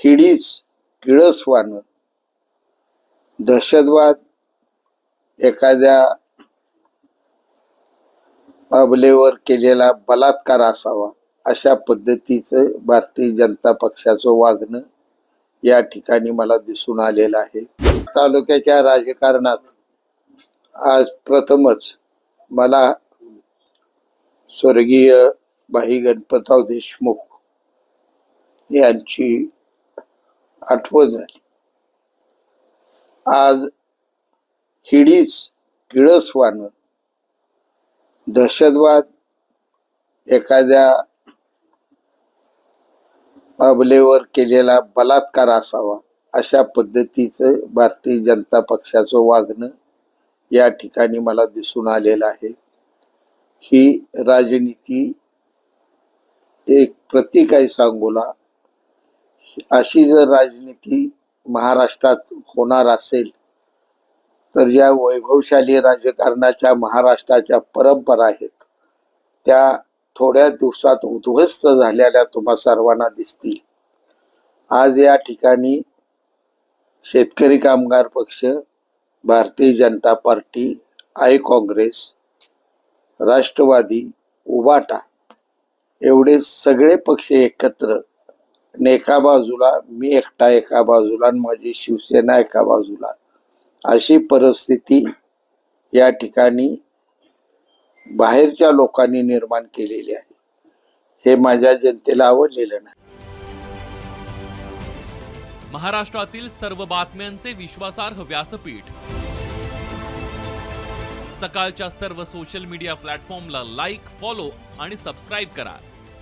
हिडीस किळसवानं. दहशतवाद एखाद्या अबलेवर केलेला बलात्कार असावा अशा पद्धतीचं भारतीय जनता पक्षाचं वागणं या ठिकाणी मला दिसून आलेलं आहे. तालुक्याच्या राजकारणात आज प्रथमच मला स्वर्गीय भाई गणपतराव देशमुख यांची आठवण झाली. आज हिडीस किळसवानं दहशतवाद एखाद्या अबलेवर केलेला बलात्कार असावा अशा पद्धतीचं भारतीय जनता पक्षाचं वागणं या ठिकाणी मला दिसून आलेलं आहे. ही राजनीती एक प्रतीक आहे सांगोला. अशी जर राजनीती महाराष्ट्रात होणार असेल तर ज्या वैभवशाली राजकारणाच्या महाराष्ट्राच्या परंपरा आहेत त्या थोड्या दिवसात उद्ध्वस्त झालेल्या तुम्हा सर्वांना दिसतील. आज या ठिकाणी Shetkari Kamgar Paksha Bharatiya Janata party I Congress Rashtrawadi Ubata एवढे सगळे पक्ष एकत्र आणि एका बाजूला मी एकटा एका बाजूला आणि माझी शिवसेना एका बाजूला. अशी परिस्थिती या ठिकाणी बाहेरच्या लोकांनी निर्माण केलेली आहे. हे माझ्या जनतेला आवडलेलं नाही. महाराष्ट्रातील सर्व बातम्यांचे विश्वासार्ह व्यासपीठ. सकाळच्या सर्व सोशल मीडिया प्लॅटफॉर्मला लाईक फॉलो आणि सबस्क्राईब करा.